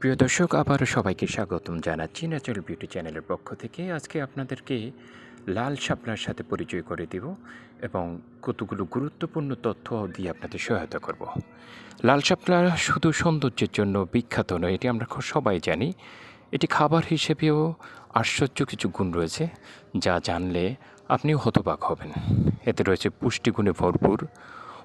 প্রিয় দর্শক, আবারও সবাইকে স্বাগতম জানাচ্ছি ন্যাচারাল বিউটি চ্যানেলের পক্ষ থেকে। আজকে আপনাদেরকে লাল শাপলার সাথে পরিচয় করে দেব এবং কতগুলো গুরুত্বপূর্ণ তথ্য দিয়ে আপনাদের সহায়তা করব। লাল শাপলা শুধু সৌন্দর্যের জন্য বিখ্যাত নয়, এটি আমরা সবাই জানি। এটি খাবার হিসেবেও আশ্চর্য কিছু গুণ রয়েছে, যা জানলে আপনিও হতবাক হবেন। এতে রয়েছে পুষ্টিগুণে ভরপুর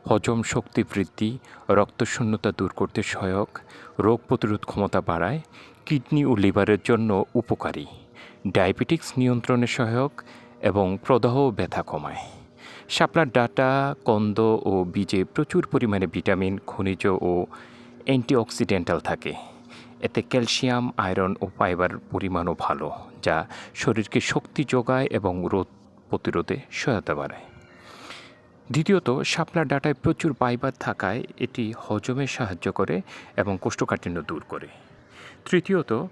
হজম শক্তি বৃদ্ধি, রক্তশূন্যতা দূর করতে সহায়ক, রোগ প্রতিরোধ ক্ষমতা বাড়ায়, কিডনি ও লিভারের জন্য উপকারী, ডায়াবেটিক্স নিয়ন্ত্রণে সহায়ক এবং প্রদাহ ব্যথা কমায়। শাপলার ডাটা, কন্দ ও বীজে প্রচুর পরিমাণে ভিটামিন, খনিজ ও অ্যান্টিঅক্সিডেন্টাল থাকে। এতে ক্যালসিয়াম, আয়রন ও ফাইবার পরিমাণও ভালো, যা শরীরকে শক্তি যোগায় এবং রোগ প্রতিরোধে সহায়তা বাড়ায়। দ্বিতীয়ত শাপলার ডাটায় প্রচুর ফাইবার থাকায় এটি হজমে সাহায্য করে এবং কোষ্ঠকাঠিন্য দূর করে। তৃতীয়ত,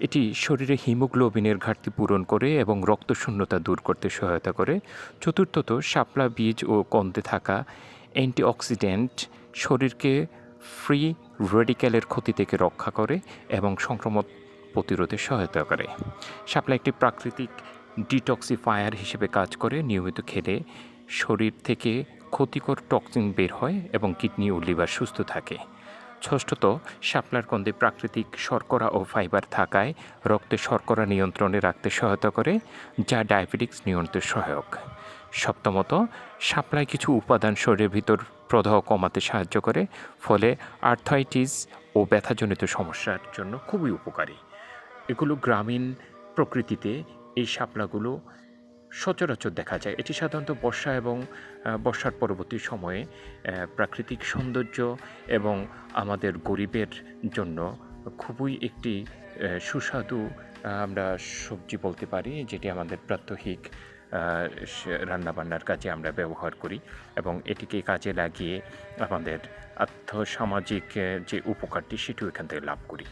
এটি শরীরে হিমোগ্লোবিনের ঘাটতি পূরণ করে এবং রক্তশূন্যতা দূর করতে সহায়তা করে। চতুর্থত, শাপলা বীজ ও কন্দে থাকা অ্যান্টিঅক্সিডেন্ট শরীরকে ফ্রি রেডিক্যালের ক্ষতি থেকে রক্ষা করে এবং সংক্রমণ প্রতিরোধে সহায়তা করে। শাপলা একটি প্রাকৃতিক ডিটক্সিফায়ার হিসেবে কাজ করে, নিয়মিত খেলে শরীর থেকে ক্ষতিকর টক্সিন বের হয় এবং কিডনি ও লিভার সুস্থ থাকে। ষষ্ঠত, শাপলার কন্দে প্রাকৃতিক শর্করা ও ফাইবার থাকায় রক্তে শর্করা নিয়ন্ত্রণে রাখতে সহায়তা করে, যা ডায়াবেটিক্স নিয়ন্ত্রণে সহায়ক। সপ্তমত, শাপলায় কিছু উপাদান শরীরের ভিতর প্রদাহ কমাতে সাহায্য করে, ফলে আর্থাইটিস ও ব্যথাজনিত সমস্যার জন্য খুবই উপকারী। এগুলো গ্রামীণ প্রকৃতিতে এই শাপলাগুলো সচরাচর দেখা যায়। এটি সাধারণত বর্ষা এবং বর্ষার পরবর্তী সময়ে প্রাকৃতিক সৌন্দর্য এবং আমাদের গরিবের জন্য খুবই একটি সুস্বাদু আমরা সবজি বলতে পারি, যেটি আমাদের প্রাত্যহিক রান্নাবান্নার কাজে আমরা ব্যবহার করি এবং এটিকে কাজে লাগিয়ে আমাদের আর্থসামাজিক যে উপকারটি, সেটিও এখান থেকে লাভ করি।